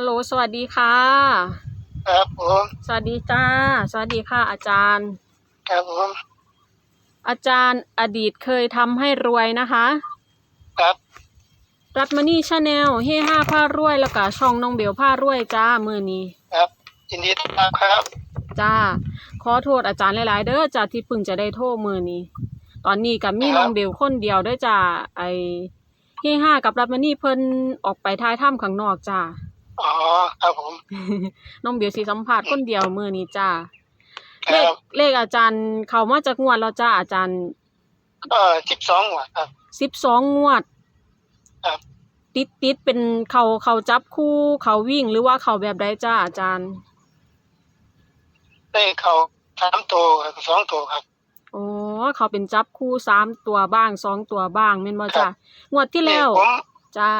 ฮัลโหล สวัสดีค่ะ ครับผม สวัสดีจ้า สวัสดีค่ะ อาจารย์ ครับผม อาจารย์อดีตเคยทำให้รวยนะคะ ครับ รัตมณีชาแนลเฮห้าผ้ารวย แล้วก็ช่องน้องเบลผ้ารวยจ้า มือนี้ ครับยินดีต้อนรับครับจ้า ขอโทษอาจารย์หลาย ๆ เด้อจ้าที่เพึ่งจะได้โทษมือนี้ ตอนนี้กับมีน้องเบลคนเดียวเด้อจ้าไอเฮห้ากับรัตมณีเพิ่นออกไปท้ายถ้ำข้างนอกจ้า อ๋อครับผม น้องเบลสิสัมภาษณ์คนเดียวมือนี้จ้าคเลรัขบเลขอาจารย์เขามาจากงวดแล้วจ้าอาจารย์ เอ่อสิบสองหัวครับสิบสองงวดครับติดติดเป็นเขาเขาจับคู่เขาวิ่งหรือว่าเขาแบบใดจ้าอาจารย์ได้เขาสามตัวครับสองตัวครับอ๋อเขาเป็นจับคู่สามตัวบ้างสองตัวบ้างแม่นบ่จ้าครับงวดที่แล้วผมจ้า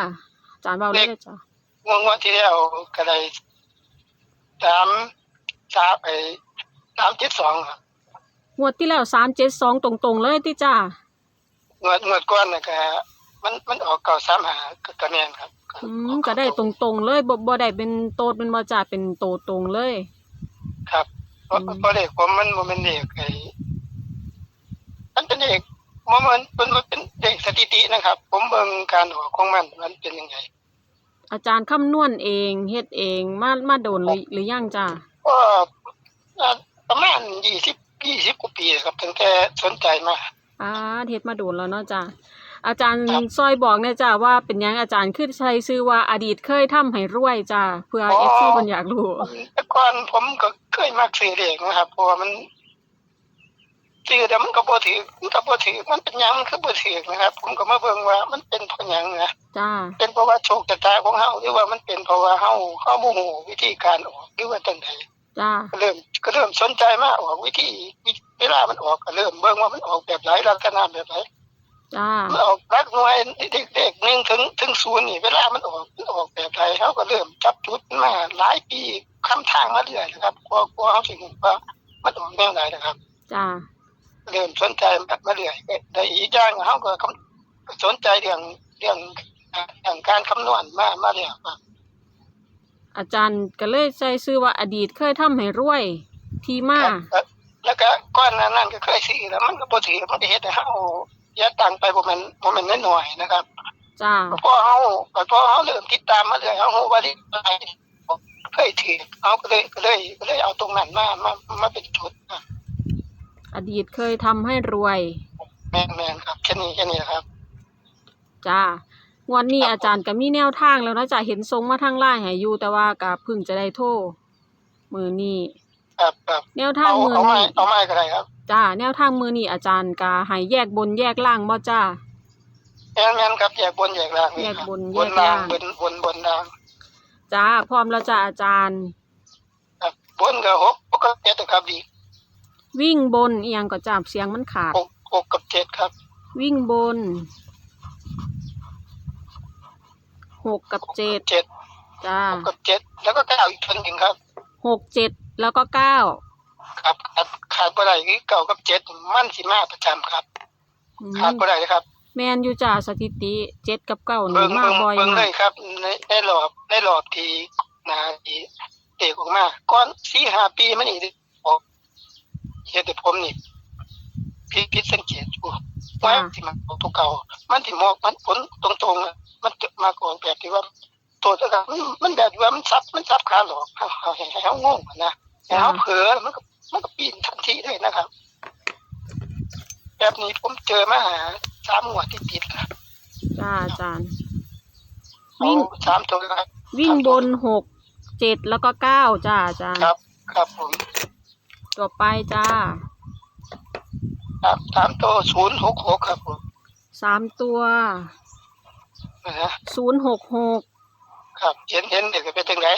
อาจารย์เบาเลยเลขเด้อจ้า งวดงวดที่แล้วก็ได้สามสามไอ้สามเจ็ดสองครับงวดที่แล้วสามเจ็ดสองตรงๆเลยที่จ้างวดงวดก้อนน่ะก็มันมันออกเก่าสามหาก็กระแนนครับอืมก็ได้ตรงๆเลยบ่บ่ได้เป็นโตดเป็นบ่จ้าเป็นโตตรงเลย ครับเพราะอืมเพราะเลขผมมันบ่แมันเลขไอ้มันเป็นเลขมันมันมันมันเป็นเลขสถิตินะครับ ผมเบิ่งการออกของมันมันเป็นยังไง อาจารย์คำนวณเองเฮ็ดเองมามาโดนหรือหรือยังจ้าก็อ่าประมาณยี่สิบยี่สิบกว่าปีครับตั้งแต่สนใจมาอ่าเฮ็ดมาโดนแล้วเนาะจ้าอาจารย์ครับซอยบอกแน่จ้าว่าเป็นหยังอาจารย์คือใช้ชื่อว่าอดีตเคยทำให้รวยจ้าเพื่อ FC เพิ่นอยากรู้แต่ก่อนผมก็เคยมาซื้อเลขนะครับเพราะว่ามัน ซื้อแต่มันก็บ่ถือมันก็บ่ถือมันเป็นหยังมันคือบ่ถือนะครับ ผมก็มาเบิ่งว่ามันเป็นเพราะหยังนะจ้า เป็นเพราะว่าโชคชะตาของเฮาหรือว่ามันเป็นเพราะว่าเฮาเฮาบ่ฮู้วิธีการออกหรือว่าจังไดจ้า ก็เริ่มก็เริ่มสนใจมาออกวิธีวิเวลามันออกก็เริ่มเบิ่งว่ามันออกแบบไหนลักษณะแบบไหนจ้า มันออกรักหน่วยเด็กๆหนึ่งถึงถึงศูนย์นี่เวลามันออกมันออกแบบไหนเขาก็เริ่มจับจุดมาหลายปีคำทางมาเรื่อยนะครับกลัวกลัวเขาถึงว่ามันออกแนวไหนนะครับ จ้า เริ่มสนใจมาเรื่อยแต่อีกอย่างเขาก็คำสนใจเรื่องเรื่องเรื่องการคำนวณมามาเรื่อยครับอาจารย์ก็เลยใช้ชื่อว่าอดีตเคยทำให้รวยที่มาครับแล้วก็ก้อนหนานั้นก็เคยซื้อแล้วมันก็บ่ถือมันก็เฮ็ดให้เฮาเสียตังค์ไปบ่แม่นบ่แม่นน้อยๆนะครับจ้าพอเฮาพอเฮาเริ่มติดตามมาเรื่อยเฮาฮู้ว่าที่เคยถือเฮาก็เลยก็เลยก็เลยเอาตรงนั้นมามามาเป็นจุดนะ อดีตเคยทำให้รวย แม่นๆครับแค่นี้แค่นี้ครับ จ้างวันนี้อาจารย์ก็มีแนวทางแล้วเนาะจ้าเห็นทรงมาทางไลน์ให้อยู่แต่ว่าก็เพิ่งจะได้โทรมือนี้ครับครับแนวทางเอามือเอาไม้นี้เอาไม้ก็ได้ครับจ้าแนวทางมือนี้อาจารย์ก็ให้แยกบนแยกล่างบ่จ้า แม่นๆครับแยกบนแยกล่างนี่แยกครับบนบนแยกล่าล่าง งบนบนบนล่างจ้าพร้อมแล้วจ้าอาจารย์ ครับบนก็หกหกกับเจ็ดครับดี วิ่งบนอีหยังก็จับเสียงมันขาดหกหกกับเจ็ดครับ วิ่งบนหกกับเจ็ดเจ็ดจ้าหกกับเจ็ดแล้วก็เก้าอีกคนหนึ่งครับหกเจ็ดแล้วก็เก้าครับขาดขาดบ่ได้คือเก้ากับเจ็ดมันสิมาประจำครับ อืขาดมบ่ได้เลยครับแมนอยู่จ้าสถิติเจ็ดกับเก้านี่เบิ่งมาเบิ่งบ่อยเบิ่งมาเลกยครับในในรอบในรอบที่นาที่เอกออกมาก่อนสี่ห้าปีมันนี่ออก เฮ็ดให้ผมนี่ผิดผิดสังเกตอยู่ว่าที่มันออกตัวเก่า มันที่มอกมันผลตรงๆอะมันจะมาก่อนแบบที่ว่า ตัวเท่ากับมันมันแบบว่ามันซับมันซับขาหลอกเฮาเฮาให้ให้เฮางงอะนะให้เฮาเผลอมันก็มันก็ปีนทันทีเลยนะครับ แบบนี้ผมเจอมาหาสามงวดที่ติดครับจ้าอาจารย์เอาวิ่งสามตัวครับวิ่งบนหกเจ็ดแล้วก็เก้าจ้าอาจารย์ครับ ครับผม ต่อไปจ้าครับสามตัวศูนย์หกหกครับผมสามตัวนะฮะศูนย์หกหกครับ เห็นเห็นเด็กเป็นยังไง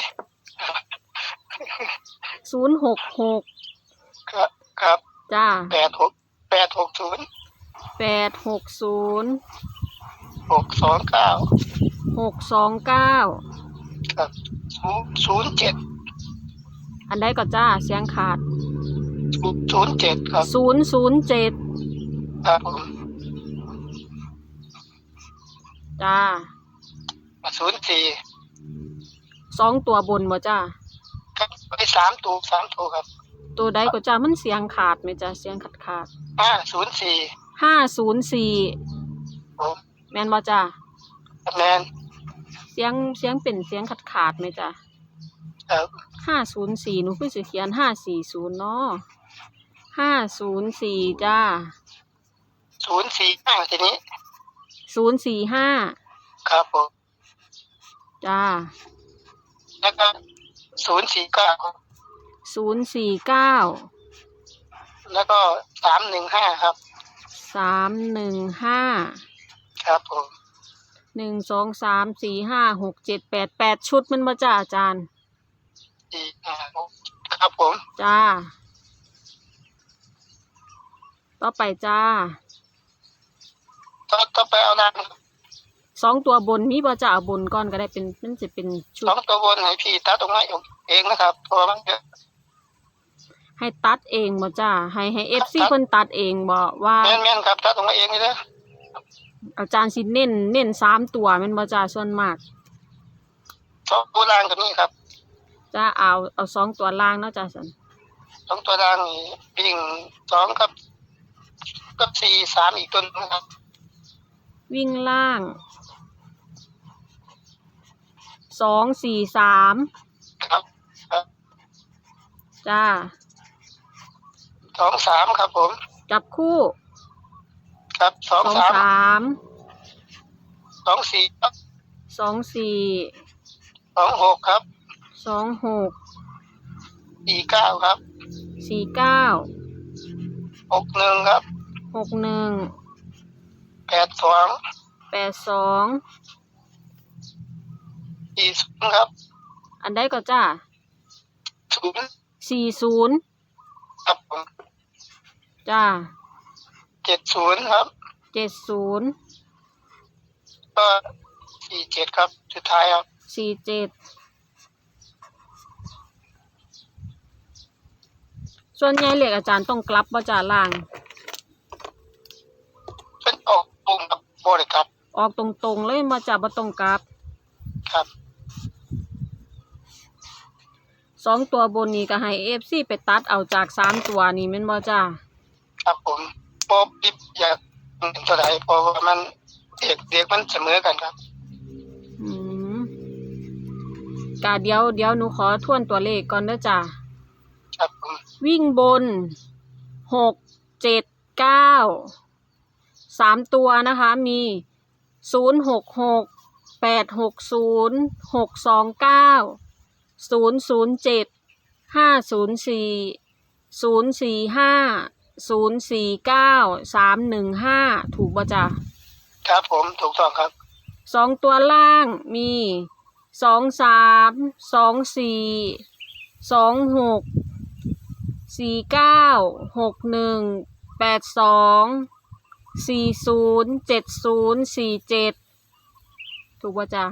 ศูนย์หกหกครับครับจ้าแปดหกแปดหกศูนย์แปดหกศูนย์หกสองเก้าหกสองเก้าครับศูนย์ศูนย์เจ็ดอันใดก็จ้าเสียงขาด ศูนย์เจ็ดครับศูนย์ศูนย์เจ็ดครับผมจ้าศูนย์สี่สองตัวบนบ่จ้าครับไปสามตัวสามตัวครับ ตัวใดก็จ้ามันเสียงขาดไหมจ้าเสียงขาดขาดห้าศูนย์สี่ห้าศูนย์สี่ผมแม่นบ่จ้าคะแนนเสียงเสียงเป็นเสียงขาดขาดไหมจ้าครับห้าศูนย์สี่หนูคือสิเขียนห้าสี่ศูนย์เนาะ ห้าศูนย์สี่จ้าศูนย์สี่ห้าทีนี้ ศูนย์สี่ห้าครับผม จ้าแล้วก็ศูนย์สี่เก้าศูนย์สี่เก้าแล้วก็สามหนึ่งห้าครับ สามหนึ่งห้าครับผมหนึ่งสองสามสี่ห้าหกเจ็ดแปดแปดชุดแมันบ่จ้าอาจารย์สี่ห้าหกครับผม จ้า ต่อไปจ้าก็ก็ไปเอาน้สองตัวบนมีบ่จ้าเอาบนก่อนก็ได้เป็นมันจะเป็นชุำดสองตัวบนให้พี่ตัดตรงนี้เองนะครับเพราะว่ามันเยอะให้ตัดเองบ่จ้าให้ให้เอฟซีเพิ่นตัดเองบ่ว่า แม่นแม่นครับตัดตรงนี้เองนี่นะอาจารย์สิเน้นเน้นสามตัวแมันบ่จ้าส่วนมากสองตัวล่างกับนี่ครับจ้าเอาเอาสองตัวล่างเนาะจ้าสันสองตัวล่างนี่วิ่งสองกับ กับสี่สามอีกตัวหนึงนะครับวิ่งล่าง สองสี่สามครับครับจ้าสองสามครับผม จับคู่ ครับสองสองสามสามสองสี่ครับสองสี่สองหกครับสองหกสี่เก้าครับสี่เก้าหกหนึ่งครับ หกหนึ่งแปดสองแปดสองสี่ศูนย์ครับอันใดก็จ้าศูนย์สี่ศูนย์ครับผมจ้าเจ็ดศูนย์ครับเจ็ดศูนย์ก็สี่เจ็ดครับ สุดท้ายครับสี่เจ็ดส่วนใหญ่เลขอาจารย์ต้องกลับบ่จ้าล่าง เป็นออกปุ่มครั บโบเลยครับ ออกตรงๆเลยมาจ้าบ่ต้องกลับครับ สองตัวบนนี้ก็ให้เอฟซีไปตัดเอาจากสามตัวนี้แม่นบ่จ้าครับผมปอบดิบอยากเป็นตัวไหนเพราะว่ามันเด็กเด็กมันเสมอกันครับ อืมกะเดี๋ยวเดี๋ยวหนูขอทวนตัวเลขก่อนเด้อจ้าครับผมวิ่งบนหกเจ็ดเก้า สามตัวนะคะมีศูนย์หกหกแปดหกศูนย์หกสองเก้าศูนย์ศูนย์เจ็ดห้าศูนย์สี่ศูนย์สี่ห้าศูนย์สี่เก้าสามหนึ่งห้าถูกป่ะจ๊ะครับผมถูกต้องครับสองตัวล่างมีสองสามสองสี่สองหกสี่เก้าหกหนึ่งแปดสอง สี่ศูนย์เจ็ดศูนย์สี่เจ็ดถูกป่ะจ๊ะ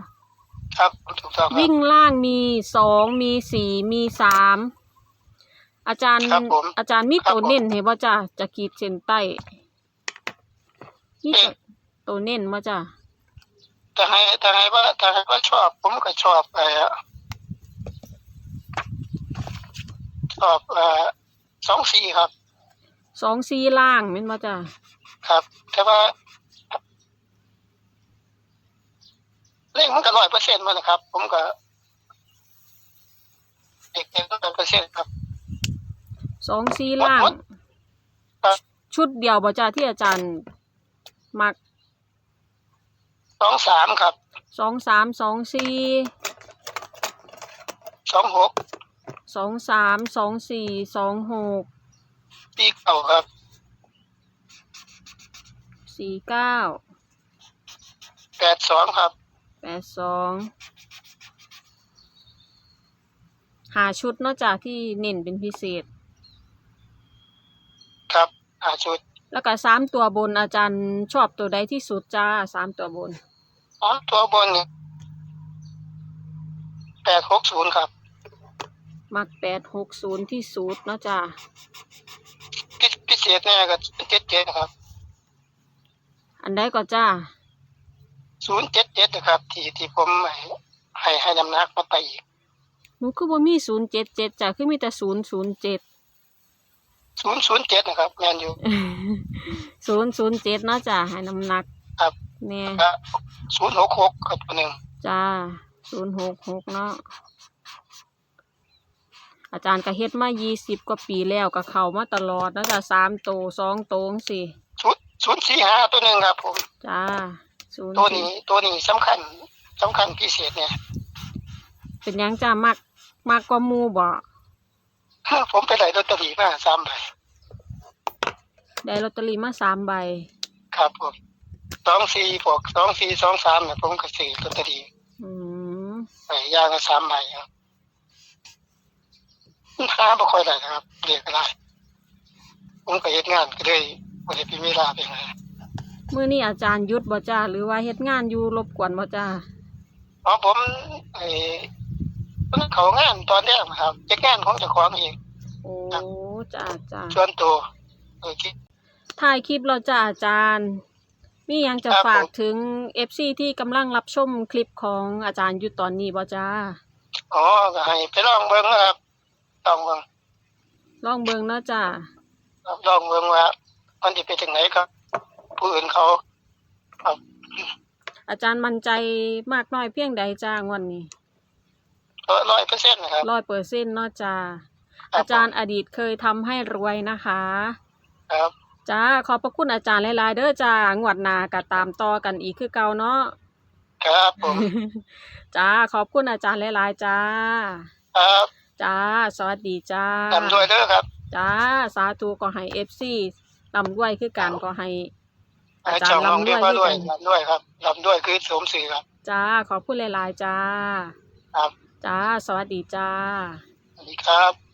ครับถูกต้องครับ วิ่งล่างมีสองมีสี่มีสามอาจารย์ ครับผมอาจารย์มีครับตัวผม เน้นเห็นป่ะจ๊ะจะขีดเส้นใต้มีตัวตัวเน้นป่ะจ๊ะถ้าให้ถ้าให้ว่าถ้าให้ว่าชอบ ผมก็ชอบเออชอบเออสองสี่ครับ สองสี่ล่างแม่นป่ะจ๊ะ ครับ แต่ว่าเลขมันก็ร้อยเปอร์เซ็นต์มานะครับ ผมก็เด็กเด็กก็ร้อยเปอร์เซ็นต์ครับสองสี่ล่างครับชุดเดียวบ่จ้าที่อาจารย์มักสองสามครับสองสามสองสี่สองหกสองสามสองสี่สองหกปีเก่าครับ สี่เก้าแปดสองครับแปดสองหาชุดเนอกจากที่เน้นเป็นพิเศษ ครับอาชุดแล้วก็สามตัวบนอาจารย์ชอบตัวใดที่สุดจ้าสามตัวบนอ๋อตัวบนนี่แปดหกศูนย์ครับมักแปดหกศูนย์ที่สุดเนาะจ้าพิพิเศษเนี่ยก็เจ็ดเจ็ดครับ อันใดก็จ้าศูนย์เจ็ดเจ็ดนะครับที่ที่ผมให้ให้ให้น้ำหนักมาไปอีกหนูคือบ่มีศูนย์เจ็ดเจ็ดจ้ะคือมีแต่ศูนย์ศูนย์เจ็ดศูนย์ศูนย์เจ็ดนะครับแมนอยู่ศูนย์ศูนย์เจ็ดเนาะจ้ะให้น้ำหนักครับแน่ครับศูนย์หกหกครับตัวหนึ่งจ้าศูนย์หกหกเนาะอาจารย์ก็เฮ็ดมายี่สิบกว่าปีแล้วก็เข้ามาตลอดเนาะจ้ะสามโตสองโตจั่งสี่ ศูนย์ศูนย์สี่ห้าตัวหนึ่งครับผม จ้าศูนย์ตัวนี้ ตัวนี้สำคัญสำคัญพิเศษเนี่ยเป็นหยังจ้ามักมักกว่าหมูบ่ผมไปได้ลอตเตอรี่มาสามใบได้ลอตเตอรี่มาสามใบ ครับผมสองสี่พวกสองสี่สองสามเนี่ยผมก็ซื้อลอตเตอรี่อืมไปย่างละสามใบครับหาบ่ค่อยได้นะครับเรียกก็ได้ผมก็เฮ็ดงานก็เลย บ่ได้มีเวลาไปหามื้อนี้อาจารย์หยุดบ่จ้าหรือว่าเฮ็ดงานอยู่รบกวนบ่จ้าเพราะผมไอ้เพิ่งเขางานตอนแรกนะครับเฮ็ดงานของเจ้าของเองโอ้จ้าจ้าส่วนตัวเออคิดถ่ายคลิปเราจ้าอาจารย์ มีหยังจะครับฝากผมถึง FC ที่กำลังรับชมคลิปของอาจารย์อยู่ตอนนี้บ่จ้าอ๋อก็ให้ไปลองเบิ่งนะครับลองเบิ่งลองเบิ่งเนาะจ้าครับลองเบิ่งว่า มันสิเป็นจังไดครับ ผู้อื่นเขาครับอาจารย์มั่นใจมากน้อยเพียงใดจ้างวันนี้ร้อยเปอร์เซ็นต์นะครับร้อยเปอร์เซ็นต์เนาะจ้าครับอาจารย์อดีตเคยทำให้รวยนะคะ ครับจ้าขอบพระคุณอาจารย์หลายๆเด้อจ้างวดหน้าก็ตามต่อกันอีกคือเก่าเนาะครับผมจ้าขอบคุณอาจารย์หลายๆจ้า ครับจ้าสวัสดีจ้าทำด้วยเด้อครับจ้าสาธุก็ให้ FC ลำด้วยคือกันก็ให้อาให้จารช่องย์น้องลำเรีด้วยยกว่าคือด้วยกันลำด้วยครับลำด้วยคือสวมสื่อครับ จ้า ขอบคุณหลายๆจ้า ครับ จ้า สวัสดีจ้า สวัสดีครับ